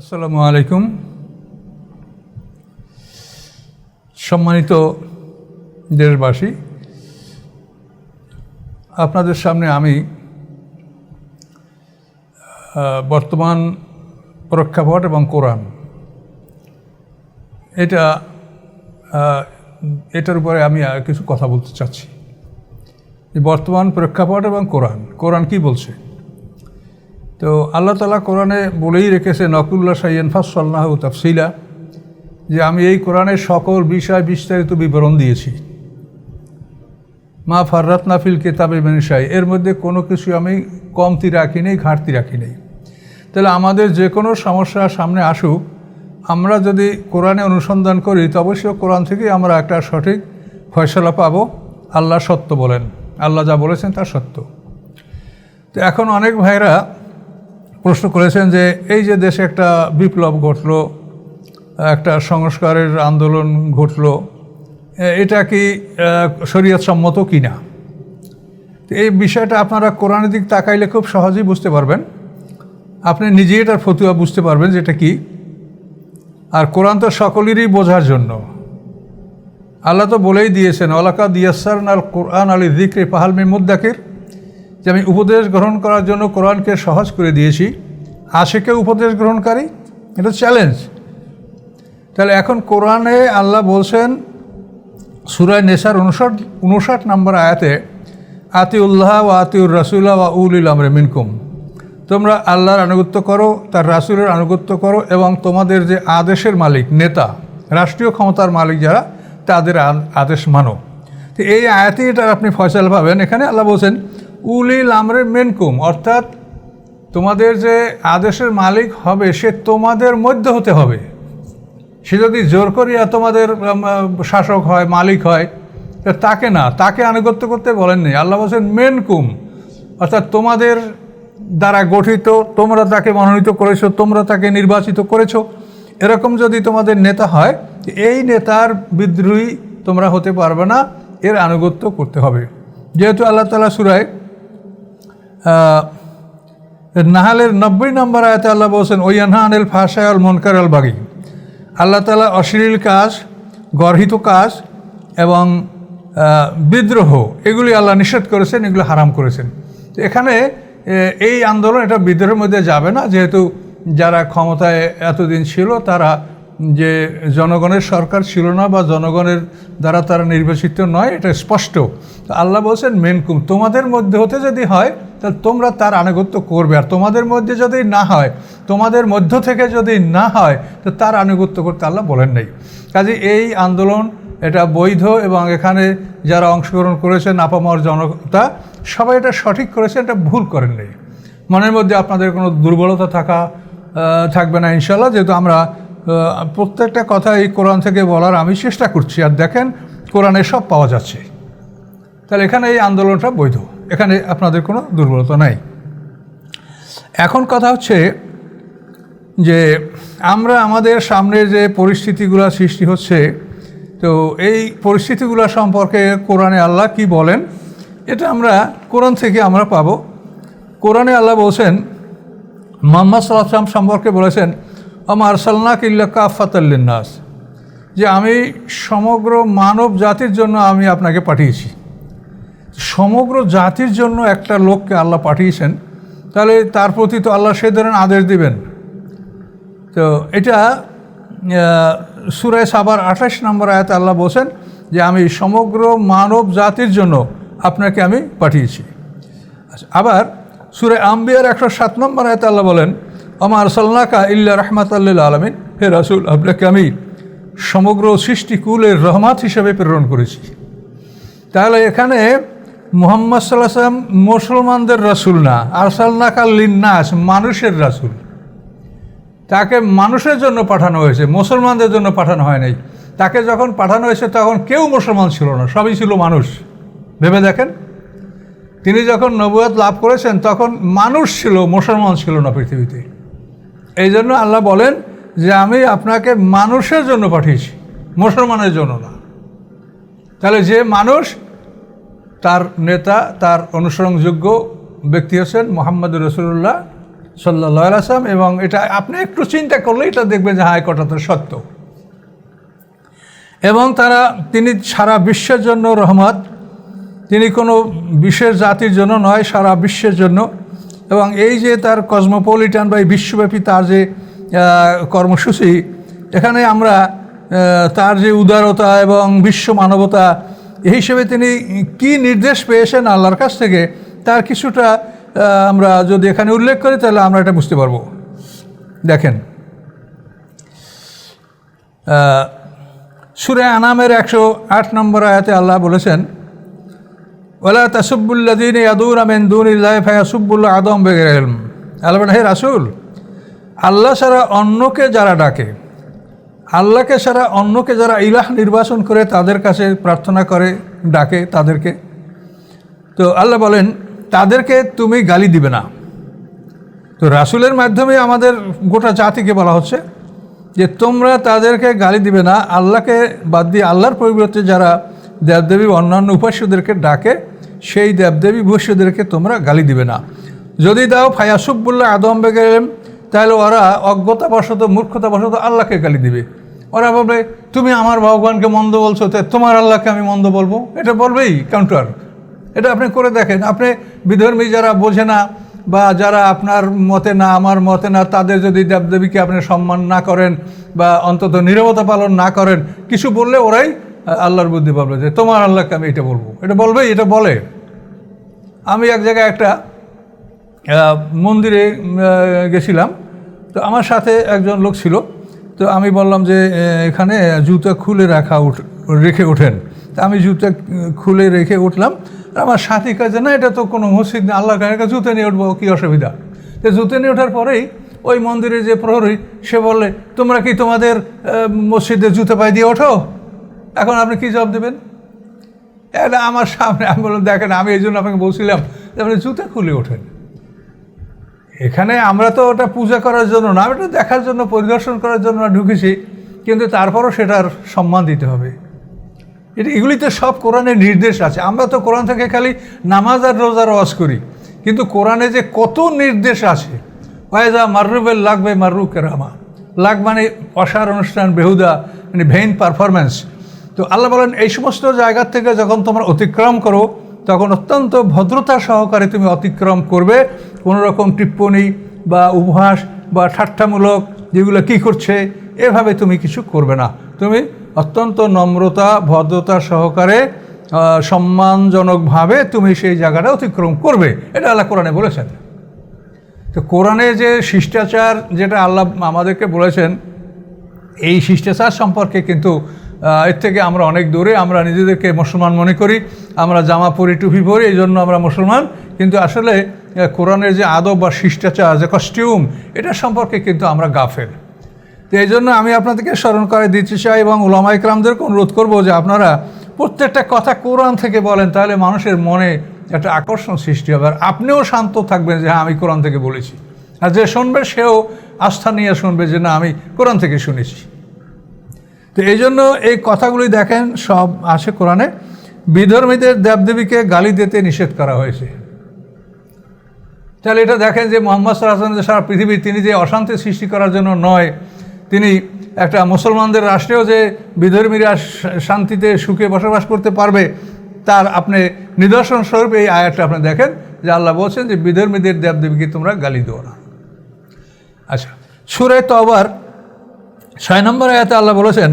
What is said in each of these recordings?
আসসালামু আলাইকুম। সম্মানিত দেশবাসী, আপনাদের সামনে আমি বর্তমান প্রেক্ষাপট এবং কোরআন। এটা এটার উপরে আমি কিছু কথা বলতে চাচ্ছি। বর্তমান প্রেক্ষাপট এবং কোরআন। কোরআন কি বলছে? তো আল্লাহ তালা কোরআনে বলেই রেখেছে, নকুল্লা সাইয়েন ফাসাল্লাহ তাফসিলা যে আমি এই কোরআনের সকল বিষয় বিস্তারিত বিবরণ দিয়েছি। মা ফাররাত নাফিল কেতাবে মেনসাই এর মধ্যে কোনো কিছু আমি কমতি রাখি নেই, ঘাটতি রাখি নেই। তাহলে আমাদের যে কোনো সমস্যা সামনে আসুক, আমরা যদি কোরআনে অনুসন্ধান করি, তো অবশ্যই কোরআন থেকে আমরা একটা সঠিক ফয়সলা পাবো। আল্লাহ সত্য বলেন, আল্লাহ যা বলেছেন তা সত্য। তো এখন অনেক ভাইরা প্রশ্ন করেছেন যে এই যে দেশে একটা বিপ্লব ঘটলো, একটা সংস্কারের আন্দোলন ঘটলো এটা কি শরীয়ত সম্মত কি না এই বিষয়টা আপনারা কোরআনের দিক তাকাইলে খুব সহজেই বুঝতে পারবেন। আপনি নিজে এটার ফতুয়া বুঝতে পারবেন যে এটা কি। আর কোরআন তো সকলেরই বোঝার জন্য। আল্লাহ তো বলেই দিয়েছেন অলাকা দিয়াসার আল কোরআন আলী দিকরে পাহালমি মুদ্দাকির। যে আমি উপদেশ গ্রহণ করার জন্য কোরআনকে সহজ করে দিয়েছি। আশেকে উপদেশ গ্রহণকারী, এটা চ্যালেঞ্জ তাহলে এখন কোরআনে আল্লাহ বলছেন সুরায় নেশার উনষাট উনষাট নম্বর আয়াতে, আতিউল্লাহ ও আতিউর রাসুল্লাহ ওয়া উলিল আমরে মিনকুম। তোমরা আল্লাহর আনুগত্য করো, তার রাসুলের আনুগত্য করো এবং তোমাদের যে আদেশের মালিক, নেতা, রাষ্ট্রীয় ক্ষমতার মালিক যারা, তাদের আদেশ মানো। তো এই আয়াতেই এটার আপনি ফয়সাল পাবেন। এখানে আল্লাহ বলছেন উলিল আমরে মেনকুম অর্থাৎ তোমাদের যে আদেশের মালিক হবে, সে তোমাদের মধ্যে হতে হবে। সে যদি জোর করিয়া তোমাদের শাসক হয়, মালিক হয় তাকে না, তাকে আনুগত্য করতে বলেননি আল্লাহ বলছেন মেনকুম অর্থাৎ তোমাদের দ্বারা গঠিত, তোমরা তাকে মনোনীত করেছ, তোমরা তাকে নির্বাচিত করেছ। এরকম যদি তোমাদের নেতা হয়, এই নেতার বিদ্রোহী তোমরা হতে পারবে না, এর আনুগত্য করতে হবে। যেহেতু আল্লাহ তালা সুরায় নাহালের নব্বই নম্বর আয়তে আল্লাহ বলছেন, ওয়ানহা আনিল ফাশায় আল মনকার আল বাগি। আল্লাহ তালা অশ্লীল কাজ, গর্হিত কাজ এবং বিদ্রোহ, এগুলি আল্লাহ নিষেধ করেছেন, এগুলো হারাম করেছেন। এখানে এই আন্দোলন এটা বিদ্রোহের মধ্যে যাবে না, যেহেতু যারা ক্ষমতায় এতদিন ছিল, তারা যে জনগণের সরকার ছিল না বা জনগণের দ্বারা তারা নির্বাচিত নয়, এটা স্পষ্ট। আল্লাহ বলছেন, মেনকুম, তোমাদের মধ্যে হতে যদি হয় তাহলে তোমরা তার আনুগত্য করবে। আর তোমাদের মধ্যে যদি না হয়, তোমাদের মধ্য থেকে যদি না হয়, তো তার আনুগত্য করতে আল্লাহ বলেন নাই। কাজে এই আন্দোলন, এটা বৈধ এবং এখানে যারা অংশগ্রহণ করেছেন আপামর জনতা, সবাই এটা সঠিক করেছে, এটা ভুল করেন নাই। মনের মধ্যে আপনাদের কোনো দুর্বলতা থাকা থাকবে না ইনশাল্লাহ যেহেতু আমরা প্রত্যেকটা কথা এই কোরআন থেকে বলার আমি চেষ্টা করছি। আর দেখেন, কোরআনে সব পাওয়া যাচ্ছে। তাহলে এখানে এই আন্দোলনটা বৈধ। এখানে আপনাদের কোনো দুর্বলতা নাই। এখন কথা হচ্ছে যে আমরা আমাদের সামনে যে পরিস্থিতিগুলো সৃষ্টি হচ্ছে, তো এই পরিস্থিতিগুলো সম্পর্কে কোরআনে আল্লাহ কি বলেন, এটা আমরা কোরআন থেকে আমরা পাবো। কোরআনে আল্লাহ বলছেন, মোহাম্মদ সাল্লাম সম্পর্কে বলেছেন আমার সাল্লাক ইল্লা কাফাতাল্লিনাস যে আমি সমগ্র মানব জাতির জন্য আমি আপনাকে পাঠিয়েছি। সমগ্র জাতির জন্য একটা লোককে আল্লাহ পাঠিয়েছেন তাহলে তার প্রতি তো আল্লাহ সে ধরনের আদেশ দিবেন। তো এটা সুরায় সাবার আঠাশ নম্বর আয়াতে আল্লাহ বলছেন যে আমি সমগ্র মানব জাতির জন্য আপনাকে আমি পাঠিয়েছি। আচ্ছা, আবার সুরে আম্বিয়ার একশো সাত নম্বর আয়তে আল্লাহ বলেন আমার সাল্লাকা ইল্লা রহমাত আল্লাহ আলমিন। হে রাসুল আপনাকে আমি সমগ্র সৃষ্টিকুলের রহমাত হিসেবে প্রেরণ করেছি। তাহলে এখানে মোহাম্মদ সাল্লাহ সাল্লাম মুসলমানদের রাসুল না আরসাল্লাকা লিন্নাস মানুষের রাসুল। তাকে মানুষের জন্য পাঠানো হয়েছে, মুসলমানদের জন্য পাঠানো হয় নাই। তাকে যখন পাঠানো হয়েছে তখন কেউ মুসলমান ছিল না, সবই ছিল মানুষ। ভেবে দেখেন? তিনি যখন নবুয়াত লাভ করেছেন তখন মানুষ ছিল, মুসলমান ছিল না পৃথিবীতে। এই জন্য আল্লাহ বলেন যে, আমি আপনাকে মানুষের জন্য পাঠিয়েছি, মুসলমানের জন্য না। তাহলে যে মানুষ তার নেতা, তার অনুসরণযোগ্য ব্যক্তি হচ্ছেন মোহাম্মদ রসুল্লাহ সাল্লাহ আসলাম এবং এটা আপনি একটু চিন্তা করলে এটা দেখবেন যে হ্যাঁ কথা তো সত্য। এবং তারা, তিনি সারা বিশ্বের জন্য রহমত। তিনি কোনো বিশেষ জাতির জন্য নয়, সারা বিশ্বের জন্য। এবং এই যে তার কসমোপলিটান বা এই বিশ্বব্যাপী তার যে কর্মসূচি, এখানে আমরা তার যে উদারতা এবং বিশ্ব মানবতা এই হিসেবে তিনি কি নির্দেশ পেয়েছেন আল্লাহর কাছ থেকে, তার কিছুটা আমরা যদি এখানে উল্লেখ করি, তাহলে আমরা এটা বুঝতে পারব। দেখেন সুরে আনামের একশো আট নম্বর আয়াতে আল্লাহ বলেছেন ওলা তাসুবুল্লাদিন ইয়াদুর আমেন দুন ইল্লাহ আদম বেগের আল্লাহ হে রাসুল, আল্লাহ ছাড়া অন্যকে যারা ডাকে আল্লাহকে ছাড়া অন্যকে যারা ইলাহ নির্বাচন করে তাদের কাছে প্রার্থনা করে, ডাকে তাদেরকে। তো আল্লাহ বলেন, তাদেরকে তুমি গালি দিবে না। তো রাসুলের মাধ্যমে আমাদের গোটা জাতিকে বলা হচ্ছে যে, তোমরা তাদেরকে গালি দিবে না। আল্লাহকে বাদ দিয়ে আল্লাহর পরিবর্তে যারা দেবদেবী অন্যান্য উপাস্যদেরকে ডাকে, সেই দেবদেবী উপাস্যদেরকে তোমরা গালি দিবে না। যদি দাও ফায়াসুবুল্লাহ আদম বেগেম তাহলে ওরা অজ্ঞতাবশত, মূর্খতাবশত আল্লাহকে গালি দিবে। ওরা বলবে, তুমি আমার ভগবানকে মন্দ বলছো, তো তোমার আল্লাহকে আমি মন্দ বলব? এটা বলবেই কাউন্টার এটা আপনি করে দেখেন। আপনি বিধর্মী যারা বোঝে না, বা যারা আপনার মতে না, আমার মতে না, তাদের যদি দেবদেবীকে আপনি সম্মান না করেন, বা অন্তত নিরবতা পালন না করেন, কিছু বললে ওরাই আল্লাহর বুদ্ধি পাবে যে, তোমার আল্লাহকে আমি এটা বলব। এটা বলবেই, এটা বলে। আমি এক জায়গায় একটা মন্দিরে গেছিলাম। তো আমার সাথে একজন লোক ছিল। তো আমি বললাম যে এখানে জুতা খুলে রাখা উঠ, রেখে ওঠেন। তা আমি জুতা খুলে রেখে উঠলাম। আমার সাথী কাছে না, এটা তো কোনো মসজিদ না আল্লাহ কাছে জুতো নিয়ে উঠবো, কী অসুবিধা? তো জুতো নিয়ে ওঠার পরেই ওই মন্দিরে যে প্রহরী, সে বললে, তোমরা কি তোমাদের মসজিদে জুতো পায়ে দিয়ে ওঠো? এখন আপনি কী জবাব দেবেন? এটা আমার সামনে, আমি বললাম, দেখেন, আমি এই জন্য আপনাকে বলছিলাম আপনি জুতা খুলে ওঠেন। এখানে আমরা তো ওটা পূজা করার জন্য না, ওটা দেখার জন্য, পরিদর্শন করার জন্য ঢুকেছি, কিন্তু তারপরও সেটার সম্মান দিতে হবে। এটা এগুলিতে সব কোরআনের নির্দেশ আছে। আমরা তো কোরআন থেকে খালি নামাজ আর রোজার ওয়াজ করি, কিন্তু কোরআনে যে কত নির্দেশ আছে, ওয়াইজা মাররুবেল লাগবে মাররু কেরামা লাগ মানে অসার অনুষ্ঠান, বেহুদা মানে ভেইন পারফরমেন্স তো আল্লাহ বলেন, এই সমস্ত জায়গার থেকে যখন তোমরা অতিক্রম করো, তখন অত্যন্ত ভদ্রতা সহকারে তুমি অতিক্রম করবে। কোনো রকম টিপ্পণী বা উপহাস বা ঠাট্টামূলক যেগুলো কী করছে, এভাবে তুমি কিছু করবে না। তুমি অত্যন্ত নম্রতা, ভদ্রতা সহকারে সম্মানজনকভাবে তুমি সেই জায়গাটা অতিক্রম করবে। এটা আল্লাহ কোরআনে বলেছেন। তো কোরআনে যে শিষ্টাচার যেটা আল্লাহ আমাদেরকে বলেছেন, এই শিষ্টাচার সম্পর্কে কিন্তু এর থেকে আমরা অনেক দূরে, আমরা নিজেদেরকে মুসলমান মনে করি, আমরা জামা পরি, টুপি পরি, এই জন্য আমরা মুসলমান। কিন্তু আসলে কোরআনের যে আদব বা শিষ্টাচার, যে কস্টিউম এটা সম্পর্কে কিন্তু আমরা গাফেল। তো এই জন্য আমি আপনাদেরকে স্মরণ করে দিতে চাই এবং ওলামা ইকরামদেরকে অনুরোধ করব যে আপনারা প্রত্যেকটা কথা কোরআন থেকে বলেন, তাহলে মানুষের মনে একটা আকর্ষণ সৃষ্টি হবে। আর আপনিও শান্ত থাকবেন যে হ্যাঁ আমি কোরআন থেকে বলেছি। আর যে শুনবে, সেও আস্থা নিয়ে শুনবে যে, না, আমি কোরআন থেকে শুনেছি। তো এই জন্য এই কথাগুলি দেখেন, সব আছে কোরআনে। বিধর্মীদের দেবদেবীকে গালি দিতে নিষেধ করা হয়েছে। তাহলে এটা দেখেন যে মোহাম্মদ সাল্লাহ সারা পৃথিবী তিনি যে অশান্তি সৃষ্টি করার জন্য নয়, তিনি একটা মুসলমানদের রাষ্ট্রেও যে বিধর্মীরা শান্তিতে সুখে বসবাস করতে পারবে, তার আপনি নিদর্শন স্বরূপ এই আয়াতটা আপনি দেখেন, যে আল্লাহ বলছেন যে বিধর্মীদের দেবদেবীকে তোমরা গালি দেও না। আচ্ছা সুরে তো আবার ছয় নম্বর আয়াতে আল্লাহ বলেছেন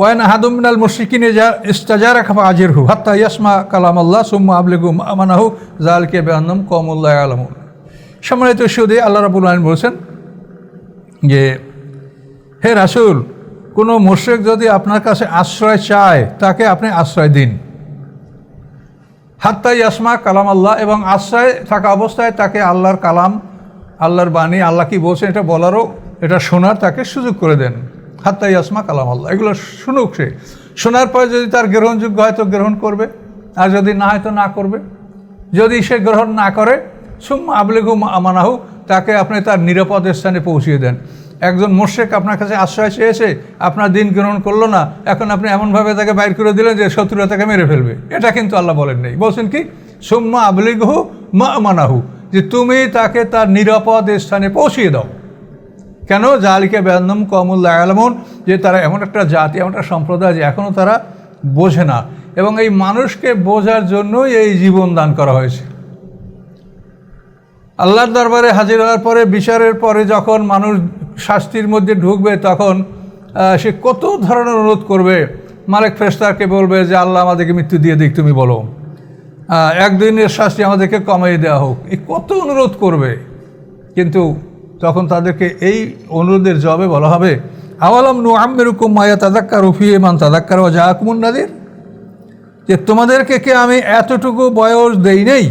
ওয়ান হাদুমিনাল মুশরিকিনে যা ইস্তাজারা খাফা আজির হু হাত্তা ইয়াসমা কালাম আল্লাহ সুম্মা আবলিগু আমানাহু জালকে বেআনম কমুল্লাহ আলমুল সম্মানিত সুদে, আল্লাহ রাবুল আলম বলছেন যে, হে রাসুল, কোনো মুশ্রিক যদি আপনার কাছে আশ্রয় চায়, তাকে আপনি আশ্রয় দিন। হাত্তা ইয়াসমা কালাম আল্লাহ, এবং আশ্রয় থাকা অবস্থায় তাকে আল্লাহর কালাম, আল্লাহর বাণী, আল্লাহ কি বলছেন এটা বলারও, এটা শোনার তাকে সুযোগ করে দেন। হাত্তা ইয়াসমা কালাম আল্লাহ, এগুলো শুনুক সে। শোনার পরে যদি তার গ্রহণযোগ্য হয় তো গ্রহণ করবে, আর যদি না হয় তো না করবে। যদি সে গ্রহণ না করে সুম্মা আবলেগু আমানাহু, তাকে আপনি তার নিরাপদ স্থানে পৌঁছিয়ে দেন। একজন মোর্শেক আপনার কাছে আশ্রয় চেয়েছে, আপনার দিন গ্রহণ করল না, এখন আপনি এমনভাবে তাকে বাইর করে দিলেন যে শত্রুরা তাকে মেরে ফেলবে। এটা কিন্তু আল্লাহ বলেন নেই। বলছেন কি? সুম্মা আবলিগহু মা আমানাহু, যে তুমি তাকে তার নিরাপদ স্থানে পৌঁছিয়ে দাও। কেন? জালিকে বেন্দম কমুল্লাহ আলমন যে তারা এমন একটা জাতি, এমন একটা সম্প্রদায় যে এখনও তারা বোঝে না। এবং এই মানুষকে বোঝার জন্যই এই জীবন দান করা হয়েছে। আল্লাহর দরবারে হাজির হওয়ার পরে বিচারের পরে যখন মানুষ শাস্তির মধ্যে ঢুকবে তখন সে কত ধরনের অনুরোধ করবে? মালিক ফেরেশতাকে বলবে যে আল্লাহ আমাদেরকে মৃত্যু দিয়ে দিক তুমি বলো। আহ, একদিনের শাস্তি আমাদেরকে কমাই দেওয়া হোক। এই কত অনুরোধ করবে? কিন্তু তখন তাদেরকে এই অনুরোধের জবাবে বলা হবে আওয়ালাম নু আমেরুকুম মায়া তাদাক্কার রফিয়ে মান তাদাক্কার ও জাহাকুমুন নাদির? যে তোমাদেরকে কে আমি এতটুকু বয়স দেই নেই?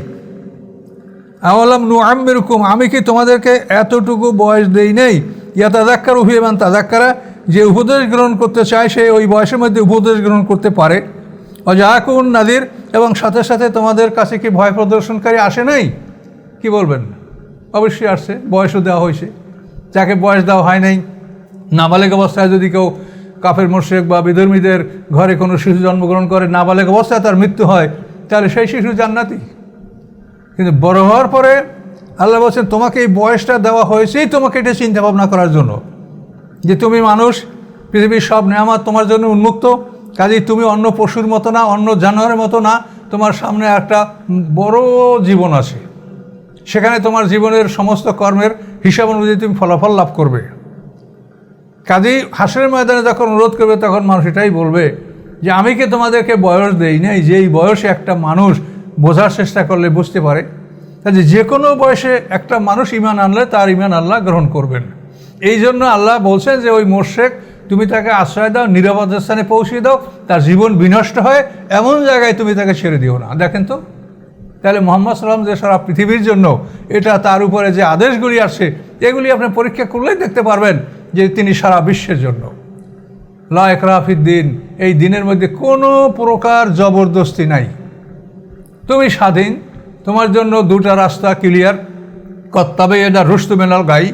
আওয়ালাম নু আমেরুকুম আমি কি তোমাদেরকে এতটুকু বয়স দেই নেই? ইয়া তাদাক্কার উহিমান তাদাক্কারা যে উপদেশ গ্রহণ করতে চায় সে ওই বয়সের মধ্যে উপদেশ গ্রহণ করতে পারে। অজাকুন নাদির, এবং সাথে সাথে তোমাদের কাছে কি ভয় প্রদর্শনকারী আসে নাই? কি বলবেন? অবশ্যই আসছে, বয়সও দেওয়া হয়েছে। যাকে বয়স দেওয়া হয় নাই, নাবালেগ অবস্থায় যদি কেউ কাফের মোর্শেক বা বিধর্মীদের ঘরে কোনো শিশু জন্মগ্রহণ করে, নাবালেগ অবস্থায় তার মৃত্যু হয়, তাহলে সেই শিশু জান্নাতি? কিন্তু বড় হওয়ার পরে আল্লাহ বলছেন, তোমাকে এই বয়সটা দেওয়া হয়েছেই তোমাকে এটা চিন্তা ভাবনা করার জন্য। যে তুমি মানুষ, পৃথিবীর সব নেয়ামাত তোমার জন্য উন্মুক্ত, কাজেই তুমি অন্য পশুর মতো না, অন্য জানোয়ারের মতো না, তোমার সামনে একটা বড় জীবন আছে। সেখানে তোমার জীবনের সমস্ত কর্মের হিসাব অনুযায়ী তুমি ফলাফল লাভ করবে। কাজেই হাসের ময়দানে যখন অনুরোধ করবে, তখন মানুষ এটাই বলবে যে, আমি কি তোমাদেরকে বয়স দেই নাই? যে এই বয়সে একটা মানুষ বোঝার চেষ্টা করলে বুঝতে পারে। কাজে যে কোনো বয়সে একটা মানুষ ইমান আনলে তার ইমান আল্লাহ গ্রহণ করবেন। এই জন্য আল্লাহ বলছেন যে, ওই মোর্শেক, তুমি তাকে আশ্রয় দাও, নিরাপদ স্থানে পৌঁছে দাও, তার জীবন বিনষ্ট হয়, এমন জায়গায় তুমি তাকে ছেড়ে দিও না। দেখেন তো, তাহলে মোহাম্মদ সাল্লাম যে সারা পৃথিবীর জন্য এটা তার উপরে যে আদেশগুলি আসছে এগুলি আপনি পরীক্ষা করলেই দেখতে পারবেন যে তিনি সারা বিশ্বের জন্য। লা একরাফিদ্দিন এই দিনের মধ্যে কোনো প্রকার জবরদস্তি নাই। তুমি স্বাধীন, তোমার জন্য দুটা রাস্তা ক্লিয়ার কর্তাবে এটা রুস্তু মেনাল গাই।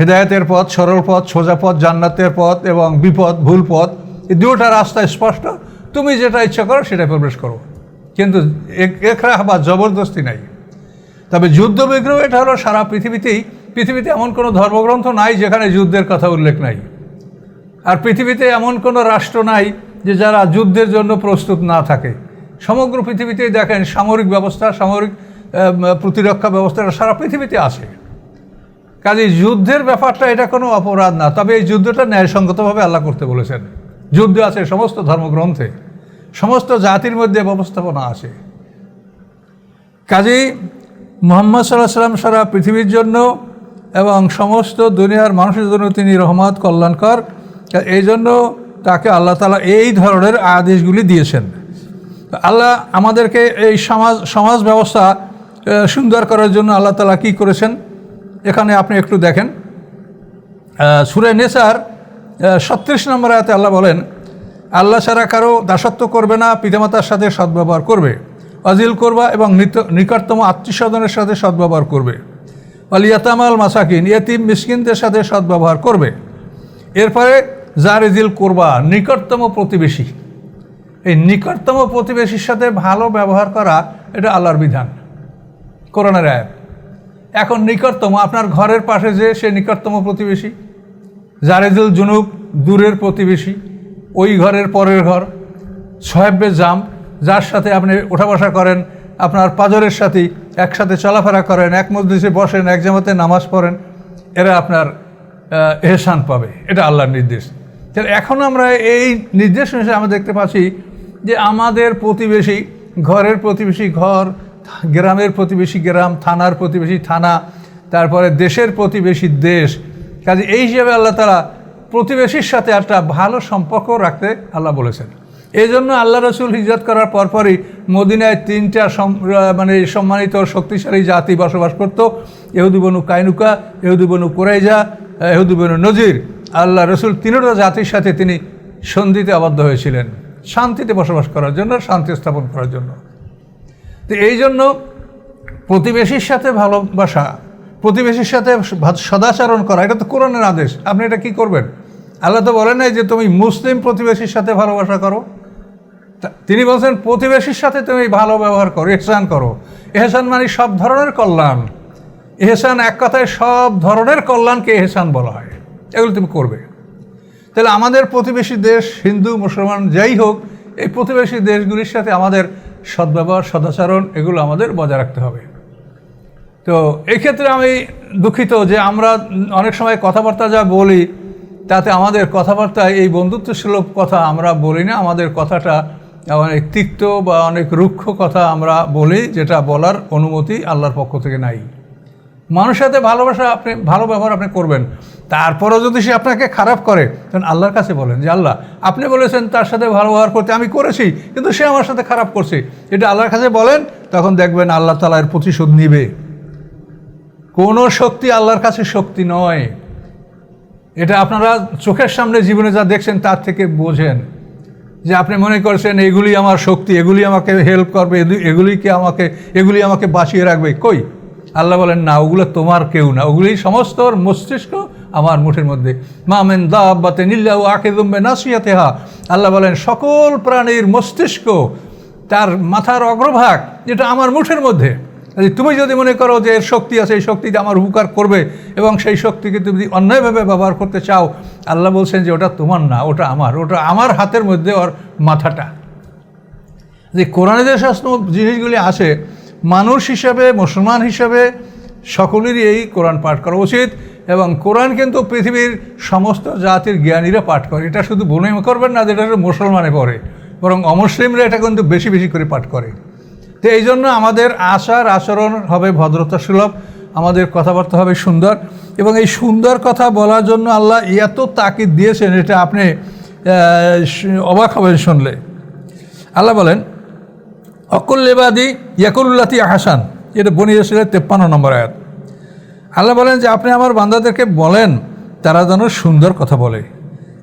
হেদায়তের পথ, সরল পথ, সোজা পথ, জান্নাতের পথ এবং বিপদ, ভুল পথ, এই দুটা রাস্তা স্পষ্ট। তুমি যেটা ইচ্ছা করো সেটা প্রবেশ করো। কিন্তু একরা বা জবরদস্তি নাই। তবে যুদ্ধ বিগ্রহ, এটা হলো সারা পৃথিবীতেই পৃথিবীতে এমন কোনো ধর্মগ্রন্থ নাই যেখানে যুদ্ধের কথা উল্লেখ নাই। আর পৃথিবীতে এমন কোনো রাষ্ট্র নাই যে যারা যুদ্ধের জন্য প্রস্তুত না থাকে। সমগ্র পৃথিবীতেই দেখেন সামরিক ব্যবস্থা, সামরিক প্রতিরক্ষা ব্যবস্থাটা সারা পৃথিবীতে আছে। কাজে যুদ্ধের ব্যাপারটা এটা কোনো অপরাধ না, তবে এই যুদ্ধটা ন্যায়সঙ্গতভাবে আল্লাহ করতে বলেছেন। যুদ্ধ আছে সমস্ত ধর্মগ্রন্থে, সমস্ত জাতির মধ্যে ব্যবস্থাপনা আছে। কাজেই মোহাম্মদ সাল্লাহ সাল্লাম সারা পৃথিবীর জন্য এবং সমস্ত দুনিয়ার মানুষের জন্য তিনি রহমত কল্যাণকর। এই জন্য তাকে আল্লাহ তালা এই ধরনের আদেশগুলি দিয়েছেন। আল্লাহ আমাদেরকে এই সমাজ সমাজ ব্যবস্থা সুন্দর করার জন্য আল্লাহ তালা কী করেছেন? এখানে আপনি একটু দেখেন। সুরে নেসার ছত্রিশ নম্বর আয়াতে আল্লাহ বলেন, আল্লাহ ছাড়া কারও দাসত্ব করবে না, পিতামাতার সাথে সদ্ব্যবহার করবে। অজিল করবা এবং নিকটতম আত্মীয়স্বজনের সাথে সদ্ব্যবহার করবে। অলিয়াতামাল মাসাকিন, ইয়তিম মিসকিনদের সাথে সদ্ব্যবহার করবে। এরপরে জারেজিল করবা, নিকটতম প্রতিবেশী। এই নিকটতম প্রতিবেশীর সাথে ভালো ব্যবহার করা, এটা আল্লাহর বিধান। করোনার আয়াত। এখন নিকটতম, আপনার ঘরের পাশে যে সে নিকটতম প্রতিবেশী, জারেজুল জুনুব দূরের প্রতিবেশী, ওই ঘরের পরের ঘর সোহেবে জাম, যার সাথে আপনি ওঠা বসা করেন, আপনার পাজরের সাথে একসাথে চলাফেরা করেন, এক মসজিদে বসেন, এক জামাতে নামাজ পড়েন, এরা আপনার এহসান পাবে। এটা আল্লাহর নির্দেশ। এখন আমরা এই নির্দেশ হিসেবে আমরা দেখতে পাচ্ছি যে আমাদের প্রতিবেশী, ঘরের প্রতিবেশী ঘর, গ্রামের প্রতিবেশী গ্রাম, থানার প্রতিবেশী থানা, তারপরে দেশের প্রতিবেশী দেশ। কাজে এই হিসেবে আল্লাহ তারা প্রতিবেশীর সাথে একটা ভালো সম্পর্ক রাখতে আল্লাহ বলেছেন। এই জন্য আল্লাহ রসুল হিজরত করার পরপরই মদিনায় তিনটা মানে সম্মানিত, শক্তিশালী জাতি বসবাস করত। এহুদি বনু কাইনুকা এহুদি বনু কোরাইজা এহুদিবনু নজির। আল্লাহ রসুল তিনটা জাতির সাথে তিনি সন্ধিতে আবদ্ধ হয়েছিলেন। শান্তিতে বসবাস করার জন্য, শান্তি স্থাপন করার জন্য। তো এই জন্য প্রতিবেশীর সাথে ভালোবাসা, প্রতিবেশীর সাথে সদাচরণ করা, এটা তো কোরআনের আদেশ। আপনি এটা কি করবেন? আল্লাহ তো বলেন নাই যে তুমি মুসলিম প্রতিবেশীর সাথে ভালোবাসা করো। তিনি বলছেন, প্রতিবেশীর সাথে তুমি ভালো ব্যবহার করো, এহসান করো। এহসান মানে সব ধরনের কল্যাণ। এহসান এক কথায় সব ধরনের কল্যাণকে এহসান বলা হয়। এগুলো তুমি করবে। তাহলে আমাদের প্রতিবেশী দেশ, হিন্দু, মুসলমান, যাই হোক, এই প্রতিবেশী দেশগুলির সাথে আমাদের সদ্ব্যবহার, সদাচরণ, এগুলো আমাদের বজায় রাখতে হবে। তো এই ক্ষেত্রে আমি দুঃখিত যে আমরা অনেক সময় কথাবার্তা যা বলি, তাতে আমাদের কথাবার্তায় এই বন্ধুত্বসুলভ কথা আমরা বলি না, আমাদের কথাটা অনেক তিক্ত বা অনেক রুক্ষ কথা আমরা বলি, যেটা বলার অনুমতি আল্লাহর পক্ষ থেকে নাই। মানুষের সাথে ভালোবাসা আপনি, ভালো ব্যবহার আপনি করবেন। তারপরেও যদি সে আপনাকে খারাপ করে, তখন আল্লাহর কাছে বলেন যে, আল্লাহ, আপনি বলেছেন তার সাথে ভালো ব্যবহার করতে আমি করেছি, কিন্তু সে আমার সাথে খারাপ করছে। এটা আল্লাহর কাছে বলেন, তখন দেখবেন আল্লাহ তালা এর প্রতিশোধ নিবে। কোনো শক্তি আল্লাহর কাছে শক্তি নয়। এটা আপনারা চোখের সামনে জীবনে যা দেখছেন তার থেকে বোঝেন। যে আপনি মনে করছেন, এগুলি আমার শক্তি, এগুলি আমাকে হেল্প করবে এগুলিকে আমাকে, এগুলি আমাকে বাঁচিয়ে রাখবে? কই? আল্লাহ বলেন, না, ওগুলো তোমার কেউ না। ওগুলি সমস্ত মস্তিষ্ক আমার মুঠের মধ্যে। মামেন দাব্বাতে নিল্লা ও আকে দুম্বে নাসিয়াতে হা আল্লাহ বলেন, সকল প্রাণীর মস্তিষ্ক তার মাথার অগ্রভাগ যেটা আমার মুঠের মধ্যে। তুমি যদি মনে করো যে এর শক্তি আছে, এই শক্তিতে আমার উপকার করবে এবং সেই শক্তিকে তুমি যদি অন্যায়ভাবে ব্যবহার করতে চাও, আল্লাহ বলছেন যে ওটা তোমার না, ওটা আমার ওটা আমার হাতের মধ্যে ওর মাথাটা। যে কোরআনে যে জিনিসগুলি আসে মানুষ হিসাবে, মুসলমান হিসাবে সকলেরই এই কোরআন পাঠ করা উচিত। এবং কোরআন কিন্তু পৃথিবীর সমস্ত জাতির জ্ঞানীরা পাঠ করে। এটা শুধু বনে করবেন না, যেটা মুসলমানে পড়ে। বরং অমুসলিমরা এটা কিন্তু বেশি বেশি করে পাঠ করে। তো এই জন্য আমাদের আচার আচরণ হবে ভদ্রতা সুলভ, আমাদের কথাবার্তা হবে সুন্দর এবং এই সুন্দর কথা বলার জন্য আল্লাহ এত তাকিদ দিয়েছেন এটা আপনি অবাক হবেন শুনলে। আল্লাহ বলেন, অকুল্লেবাদি ইয়াকুল্লাতি হাসান এটা বনি রসুলের তেপ্পান্ন নম্বর আয়াত। আল্লাহ বলেন যে, আপনি আমার বান্দাদেরকে বলেন, তারা যেন সুন্দর কথা বলে।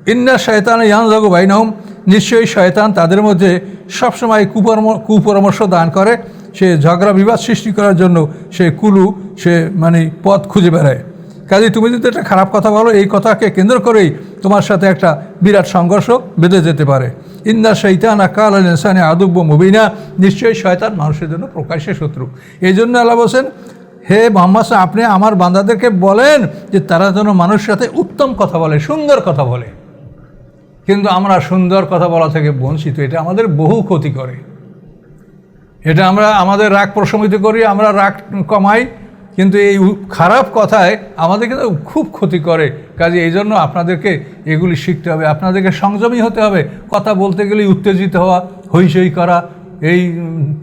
ইন্না শয়তান ইয়ান জাগু বাইনাহুম। নিশ্চয়ই শয়তান তাদের মধ্যে সবসময় কুপরাম, কুপরামর্শ দান করে। সে ঝগড়া বিবাদ সৃষ্টি করার জন্য সে কুলু, সে মানে পথ খুঁজে বেড়ায়। কাজে তুমি যদি একটা খারাপ কথা বলো, এই কথাকে কেন্দ্র করেই তোমার সাথে একটা বিরাট সংঘর্ষ বেঁধে যেতে পারে। ইন্দা শৈতান আকাল ইনসানে আদব্য মুবিনা। নিশ্চয়ই শয়তান মানুষের জন্য প্রকাশ্যে শত্রু। এই জন্য আল্লাহ বলছেন হে মোহাম্মদ আপনি আমার বান্দাদেরকে বলেন যে তারা যেন মানুষের সাথে উত্তম কথা বলে, সুন্দর কথা বলে। কিন্তু আমরা সুন্দর কথা বলা থেকে বঞ্চিত, এটা আমাদের বহু ক্ষতি করে। এটা আমরা আমাদের রাগ প্রশমিত করি, আমরা রাগ কমাই, কিন্তু এই খারাপ কথায় আমাদের কিন্তু খুব ক্ষতি করে। কাজে এই জন্য আপনাদেরকে এগুলি শিখতে হবে, আপনাদেরকে সংযমী হতে হবে, কথা বলতে গেলে উত্তেজিত হওয়া হইচই করা, এই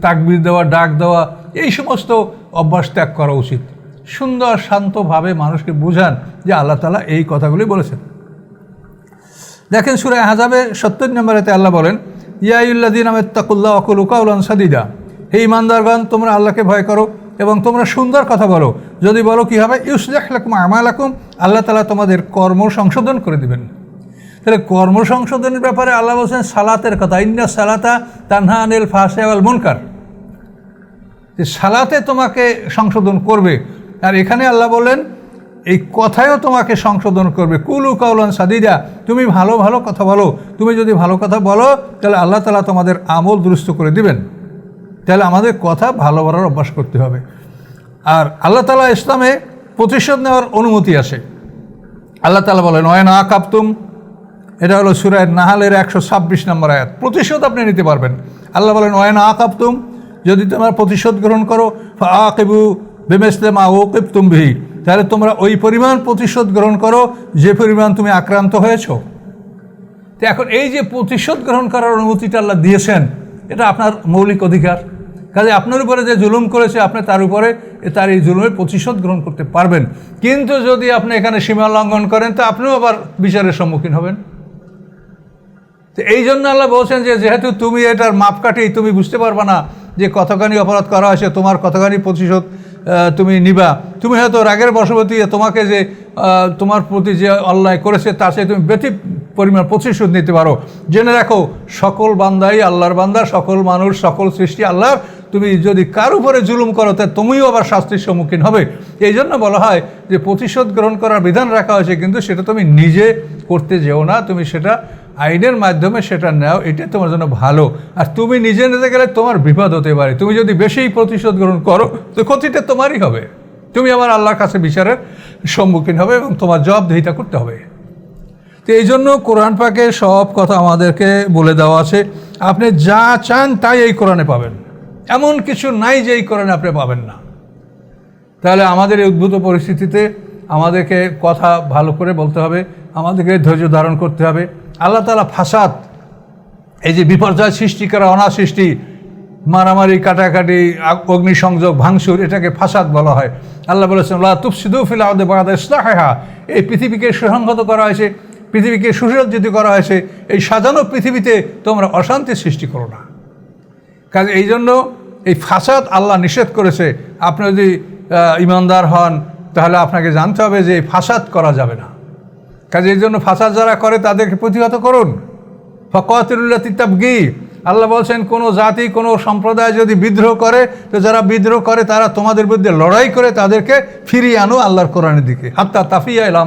তাকবির দেওয়া, ডাক দেওয়া এই সমস্ত অভ্যাস ত্যাগ করা উচিত। সুন্দর, শান্তভাবে মানুষকে বোঝান যে আল্লাহ তালা এই কথাগুলি বলেছেন। দেখেন সুরে হাজাবে সত্তর নম্বরেতে আল্লাহ বলেন ইয়াইউল্লাদিন আমের তাকুল্লাহ অকুল উকাউলান সাদিদা। হে ইমানদারগণ, তোমরা আল্লাহকে ভয় করো এবং তোমরা সুন্দর কথা বলো। যদি বলো কী হবে? ইউসলাকুম আমালাকুম। আল্লাহ তালা তোমাদের কর্ম সংশোধন করে দিবেন। তাহলে কর্ম সংশোধনের ব্যাপারে আল্লাহ বলছেন, সালাতের কথা। ইন্না সালাতা তানহা আনিল ফাসেওয়াল মুনকার। যে সালাতে তোমাকে সংশোধন করবে। আর এখানে আল্লাহ বলেন এই কথায়ও তোমাকে সংশোধন করবে। কুলু কাউলান সাদিদা, তুমি ভালো ভালো কথা বলো। তুমি যদি ভালো কথা বলো, তাহলে আল্লাহ তালা তোমাদের আমল দুরুস্ত করে দিবেন। তাহলে আমাদের কথা ভালো বলার অভ্যাস করতে হবে। আর আল্লাহ তালা ইসলামে প্রতিশোধ নেওয়ার অনুমতি আছে। আল্লাহ তালা বলেন ওয়ান আকাপ্তুম এটা হলো সুরায় নাহালের একশো ছাব্বিশ নম্বর আয়াত। প্রতিশোধ আপনি নিতে পারবেন। আল্লাহ বলেন ওয়ান আকাপ্তুম যদি তোমরা প্রতিশোধ গ্রহণ করো আকেবু বেমেসলেমা ও কেপ্তুম বিহি। তাহলে তোমরা ওই পরিমাণ প্রতিশোধ গ্রহণ করো, যে পরিমাণ তুমি আক্রান্ত হয়েছো। তো এখন এই যে প্রতিশোধ গ্রহণ করার অনুমতিটা আল্লাহ দিয়েছেন, এটা আপনার মৌলিক অধিকার। কাজে আপনার উপরে যে জুলুম করেছে, আপনি তার উপরে তার এই জুলুমের প্রতিশোধ গ্রহণ করতে পারবেন। কিন্তু যদি আপনি এখানে সীমা লঙ্ঘন করেন, তো আপনিও আবার বিচারের সম্মুখীন হবেন। তো এই জন্য আল্লাহ বলছেন যে, যেহেতু তুমি এটার মাপকাঠি তুমি বুঝতে পারবে না যে কতখানি অপরাধ করা হয়েছে, তোমার কতখানি প্রতিশোধ তুমি নিবা। তুমি হয়তো রাগের বশবর্তী তোমাকে যে তোমার প্রতি যে অন্যায় করেছে, তার সাথে তুমি ব্যতি পরিমাণ প্রতিশোধ নিতে পারো। জেনে রাখো, সকল বান্দাই আল্লাহর বান্দা, সকল মানুষ, সকল সৃষ্টি আল্লাহর। তুমি যদি কার উপরে জুলুম করো, তা তুমিও আবার শাস্তির সম্মুখীন হবে। এই জন্য বলা হয় যে প্রতিশোধ গ্রহণ করার বিধান রাখা হয়েছে, কিন্তু সেটা তুমি নিজে করতে যেও না। তুমি সেটা আইনের মাধ্যমে সেটা নাও, এটা তোমার জন্য ভালো। আর তুমি নিজে নিতে গেলে তোমার বিপদ হতে পারে। তুমি যদি বেশি প্রতিশোধ গ্রহণ করো, তো ক্ষতিটা তোমারই হবে। তুমি আমার আল্লাহর কাছে বিচারের সম্মুখীন হবে এবং তোমার জবাবদিহিতা করতে হবে। তো এই জন্য কোরআন পাকে সব কথা আমাদেরকে বলে দেওয়া আছে, আপনি যা চান তাই এই কোরআনে পাবেন। এমন কিছু নাই যে এই কোরআনে আপনি পাবেন না। তাহলে আমাদের এই উদ্ভূত পরিস্থিতিতে আমাদেরকে কথা ভালো করে বলতে হবে, আমাদেরকে ধৈর্য ধারণ করতে হবে। আল্লাহ তালা ফাসাদ, এই যে বিপর্যয় সৃষ্টি করা অনাসৃষ্টি মারামারি, কাটাকাটি অগ্নিসংযোগ, ভাঙচুর, এটাকে ফাসাদ বলা হয়। আল্লাহ বলেছেন আল্লাহ তুফসিদু ফিল আদে বাদা ইসলাহা এই পৃথিবীকে সুসংহত করা হয়েছে, পৃথিবীকে সুসজ্জিত করা হয়েছে, এই সাজানো পৃথিবীতে তোমরা অশান্তি সৃষ্টি করো না। কাজে এই জন্য এই ফাসাদ আল্লাহ নিষেধ করেছে। আপনি যদি ইমানদার হন, তাহলে আপনাকে জানতে হবে যে এই ফাসাদ করা যাবে না। কাজে এই জন্য ফাসাদ যারা করে তাদেরকে প্রতিহত করুন। ফকাতুল্লাহ তিতাবগি আল্লাহ বলছেন, কোনো জাতি, কোনো সম্প্রদায় যদি বিদ্রোহ করে, তো যারা বিদ্রোহ করে, তারা তোমাদের বিরুদ্ধে লড়াই করে তাদেরকে ফিরিয়ে আনো আল্লাহর কোরআনের দিকে। হাত্তা তাফিয়া ইল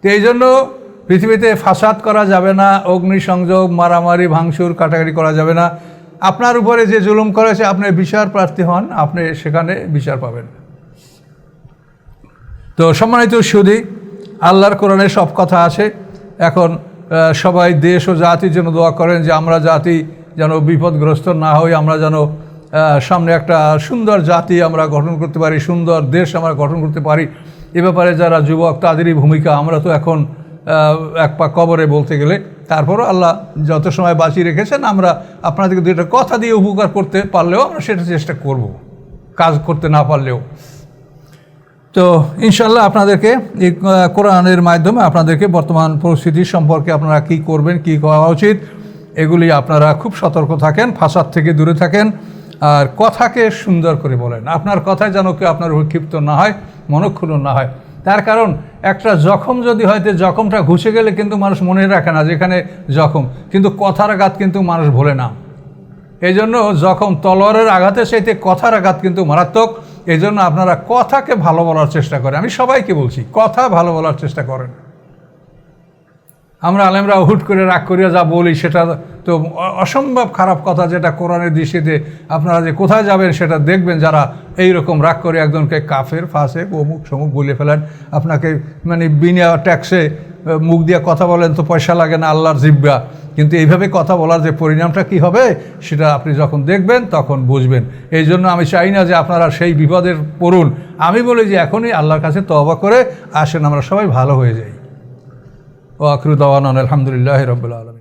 তো এই জন্য পৃথিবীতে ফাসাদ করা যাবে না, অগ্নিসংযোগ, মারামারি, ভাঙচুর, কাটাকাটি করা যাবে না। আপনার উপরে যে জুলুম করেছে, আপনি বিচার প্রার্থী হন, আপনি সেখানে বিচার পাবেন। তো সম্মানিত সুদী আল্লাহর কোরআনে সব কথা আছে। এখন সবাই দেশ ও জাতির জন্য দোয়া করেন যে আমরা জাতি যেন বিপদগ্রস্ত না হই, আমরা যেন সামনে একটা সুন্দর জাতি আমরা গঠন করতে পারি, সুন্দর দেশ আমরা গঠন করতে পারি। এ ব্যাপারে যারা যুবক, তাদেরই ভূমিকা। আমরা তো এখন এক পা কবরে বলতে গেলে। তারপরও আল্লাহ যত সময় বাঁচিয়ে রেখেছেন, আমরা আপনাদেরকে দুইটা কথা দিয়ে উপকার করতে পারলেও আমরা সেটা চেষ্টা করব। কাজ করতে না পারলেও। তো ইনশাল্লাহ আপনাদেরকে এই কোরআনের মাধ্যমে আপনাদেরকে বর্তমান পরিস্থিতি সম্পর্কে আপনারা কি করবেন, কি করা উচিত, এগুলি আপনারা খুব সতর্ক থাকেন, ফাঁসাদ থেকে দূরে থাকেন, আর কথাকে সুন্দর করে বলেন। আপনার কথায় যেন কেউ আপনার ক্ষিপ্ত না হয়, মনক্ষুণ্ণ না হয়। তার কারণ, একটা জখম যদি হয়তো জখমটা ঘুষে গেলে কিন্তু মানুষ মনে রাখে না যেখানে জখম। কিন্তু কথার আঘাত কিন্তু মানুষ ভোলে না। এই জন্য জখম তলোয়ারের আঘাতে সেইতে কথার আঘাত কিন্তু মারাত্মক। এই জন্য আপনারা কথাকে ভালো বলার চেষ্টা করেন। আমি সবাইকে বলছি, কথা ভালো বলার চেষ্টা করেন। আমরা আলেমরা হুট করে রাগ করিয়া যা বলি, সেটা তো অসম্ভব খারাপ কথা যেটা কোরআনের দৃষ্টিতে আপনারা যে কোথায় যাবেন সেটা দেখবেন, যারা এই রকম রাগ করে একজনকে কাফের ফাঁসে অমুক সমুক বলে ফেলেন, আপনাকে মানে বিনা ট্যাক্সে মুখ দিয়ে কথা বলেন তো পয়সা লাগে না, আল্লাহর জিব্বা। কিন্তু এইভাবে কথা বলার যে পরিণামটা কি হবে, সেটা আপনি যখন দেখবেন তখন বুঝবেন। এই জন্য আমি চাই না যে আপনারা সেই বিপদের পড়ুন। আমি বলি যে এখনই আল্লাহর কাছে তবা করে আসেন, আমরা সবাই ভালো হয়ে যাই। ও আকরুদ্দান আলহামদুলিল্লাহ রবুল্লা